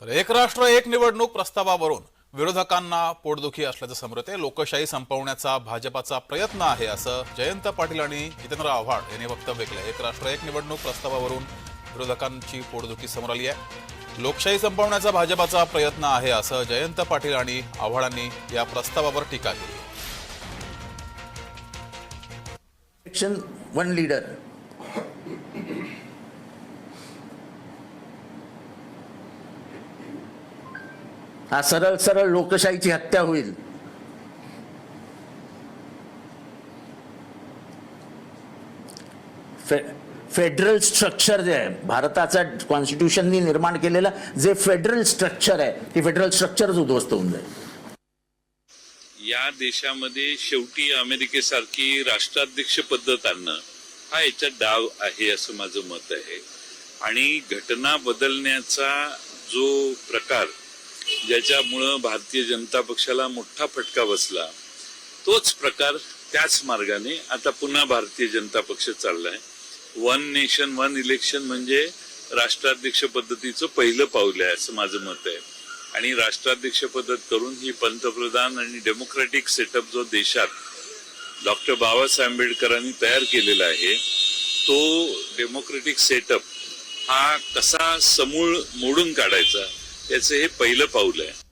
तर एक राष्ट्र एक निवडणूक प्रस्तावावरून विरोधकांना पोटदुखी असल्याचं समोर येते लोकशाही संपवण्याचा भाजपाचा प्रयत्न आहे असं जयंत पाटील आणि जितेंद्र आव्हाड यांनी वक्तव्य केलं एक राष्ट्र एक निवडणूक प्रस्तावावरून विरोधकांची पोटदुखी समोर आली आहे. लोकशाही संपवण्याचा भाजपाचा प्रयत्न आहे असं जयंत पाटील आणि आव्हाडांनी या प्रस्तावावर टीका केली. वन लीडर हा सरळ सरळ लोकशाहीची हत्या होईल. फे- फेडरल स्ट्रक्चर जे आहे भारताचा कॉन्स्टिट्यूशननी निर्माण केलेलं जे फेडरल स्ट्रक्चर आहे ते फेडरल स्ट्रक्चरच उद्ध्वस्त होऊन जाईल. या देशामध्ये शेवटी अमेरिकेसारखी राष्ट्राध्यक्ष पद्धत आणणं हा याच्यात डाव आहे असं माझं मत आहे. आणि घटना बदलण्याचा जो प्रकार ज्याच्यामुळं भारतीय जनता पक्षाला मोठा फटका बसला. तोच प्रकार त्याच मार्गाने आता पुन्हा भारतीय जनता पक्ष चाललाय. वन नेशन वन इलेक्शन म्हणजे राष्ट्राध्यक्ष पद्धतीचं पहिलं पाऊल आहे असं माझं मत आहे. आणि राष्ट्राध्यक्ष पद्धत करून ही पंतप्रधान आणि डेमोक्रॅटिक सेटअप जो देशात डॉक्टर बाबासाहेब आंबेडकरांनी तयार केलेला आहे तो डेमोक्रेटिक सेटअप हा कसा समूळ मोडून काढायचा याचं हे पहिलं पाऊल आहे.